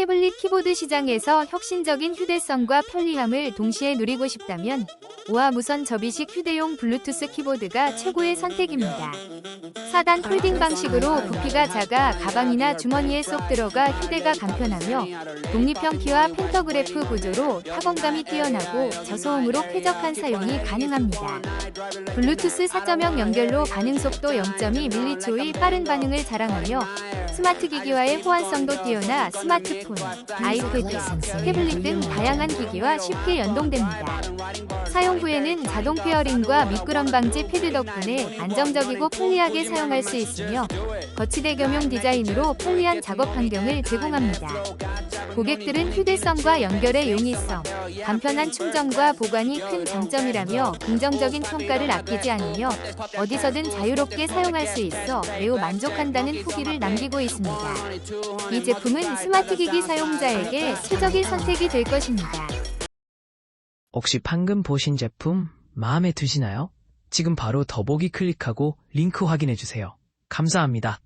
태블릿 키보드 시장에서 혁신적인 휴대성과 편리함을 동시에 누리고 싶다면 우아 무선 접이식 휴대용 블루투스 키보드가 최고의 선택입니다. 4단 폴딩 방식으로 부피가 작아 가방이나 주머니에 쏙 들어가 휴대가 간편하며 독립형 키와 펜터그래프 구조로 타건감이 뛰어나고 저소음으로 쾌적한 사용이 가능합니다. 블루투스 4.0 연결로 반응 속도 0.2mH의 빠른 반응을 자랑하며 스마트 기기와의 호환성도 뛰어나 스마트폰, 아이패드, 태블릿 등 다양한 기기와 쉽게 연동됩니다. 사용 후에는 자동 페어링과 미끄럼 방지 패드 덕분에 안정적이고 편리하게 사용할 수 있으며 거치대 겸용 디자인으로 편리한 작업 환경을 제공합니다. 고객들은 휴대성과 연결의 용이성, 간편한 충전과 보관이 큰 장점이라며 긍정적인 평가를 아끼지 않으며 어디서든 자유롭게 사용할 수 있어 매우 만족한다는 후기를 남기고 있습니다. 이 제품은 스마트 기기 사용자에게 최적의 선택이 될 것입니다. 혹시 방금 보신 제품 마음에 드시나요? 지금 바로 더보기 클릭하고 링크 확인해 주세요. 감사합니다.